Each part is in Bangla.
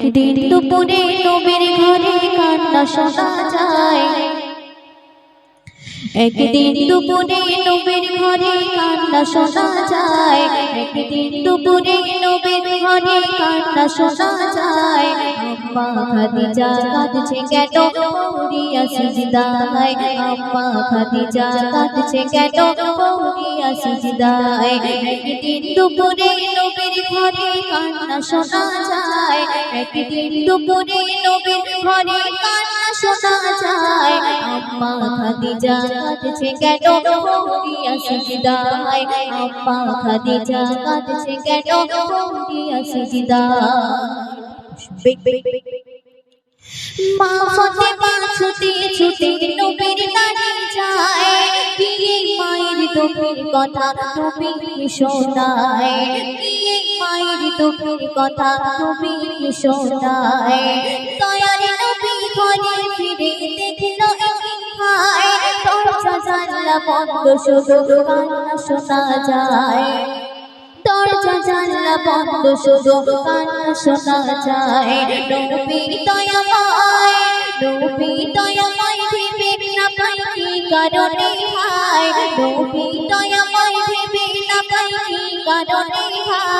একদিন দুপুরে নবীর ঘরে কান্না শোনা যায়। একদিন দুপুরে নবীর ঘরে কান্না শোনা যায়। দুপুরে নবীর ঘরে কান্না শোনা যায়। আম্মা খাদিজা কাঁদছে কেন? পৌরিয়া সিজদায়। আম্মা খাদিজা কাঁদছে কেন? পৌরিয়া সিজদায়। দুপুরে নবীর ঘরে কান্না শোনা যায়। একদিন দুপুরে নবীর ঘরে কান্না শোনা যায়, আম্মা খাদিজা কাঁদছে কেন? পৌরিয়া সিজদায়, আম্মা খাদিজা কাঁদছে কেন? মায়ের দুঃখের কথা তুমি শোনায়, গিয়ে মায়ের দুঃখের কথা তুমি শোনায়। জানলা বন্ধ শুধু কান্না শোনা যায়। দরজা জানলা বন্ধ শুধু কান্না শোনা যায়। নবী দয়াময় নবী দয়াময় ভেবে না পাই কি কারণে হায়।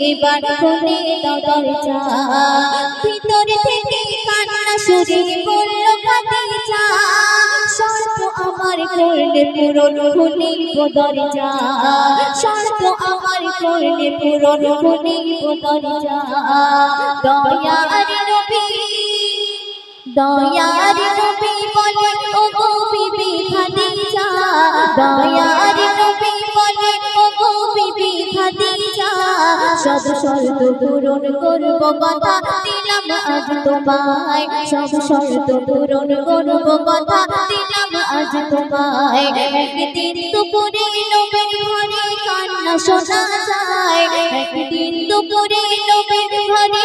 এবার খুলে ভিতরে থেকে কান্না খাদিজা, শর্ত আমার করলে দরজা। আমার করলে দরজা। দয়ার দয়ার বলে ও গো বিবি দয়ার সব শর্ত পূরণ করব কথা দিলাম আজ তোমায়। সব শর্ত পূরণ করব কথা দিলাম আজ তোমায়। একদিন দুপুরে নবীর ঘরে কান্না শোনা যায়। একদিন দুপুরে নবীর ঘরে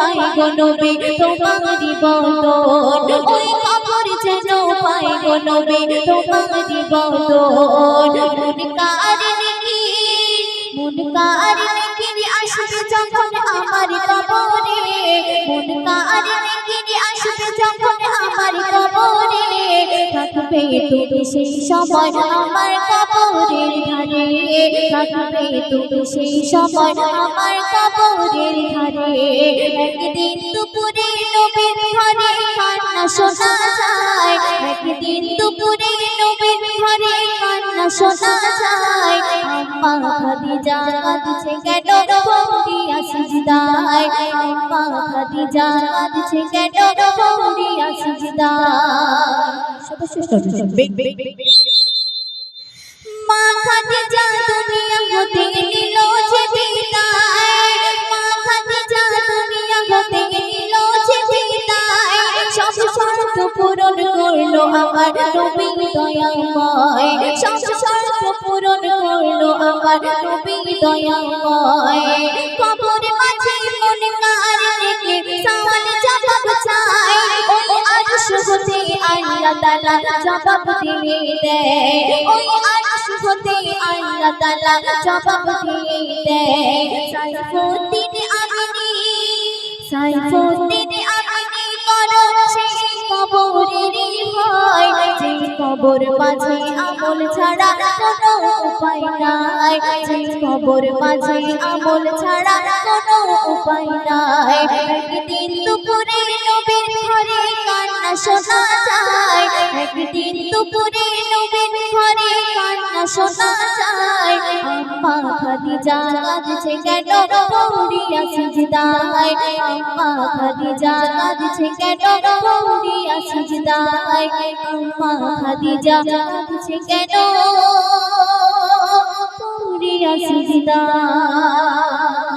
পাই গো নবী, তোমারই বদন ওই কবর যেন পাই গো নবী, তোমারই বদন মুনকার নিকির মুনকার নিকির আসবে যখন আমার কবরে? মুনকার নিকির আসবে যখন আমার কবরে? থাকবে তুমি সেই সময় আমার কবরের ধারে থাকবে তুমি সেই সময় আমার কবরের ধারে। একদিন দুপুরে নবীর ঘরে কান্না শোনা যায়। একদিন দুপুরে নবীর ঘরে কান্না শোনা যায়। আম্মা খাদিজা কাঁদছে কেন? পৌরিয়া সিজদায় আম্মা খাদিজা কাঁদছে কেন? পৌরিয়া সিজদায় সবাই শুনবে মা শর্ত পূরণ করল আমার নবী দয়াময়। সব শর্ত পূরণ করল আমার নবী দয়াময়। কবর মাঝে মন কার রেখে সওয়াল জবাব চাই ওই দিয়ে দেয়। ওই খবর মাঝে, আমল ছাড়া কোনো উপায় নাই। সেই খবর মাঝে, আমল ছাড়া কোনো উপায় নাই। একদিন দুপুরে নবীর ঘরে কান্না শোনা যায়। একদিন দুপুরে নবীর ঘরে কান্না শোনা যায়। খাদিজা কাঁদছে কেন পৌরিয়া সিজদায়? আম্মা খাদিজা কাঁদছে কেন পৌরিয়া সিজদায়? আম্মা খাদিজা কাঁদছে কেন পৌরিয়া সিজদায়?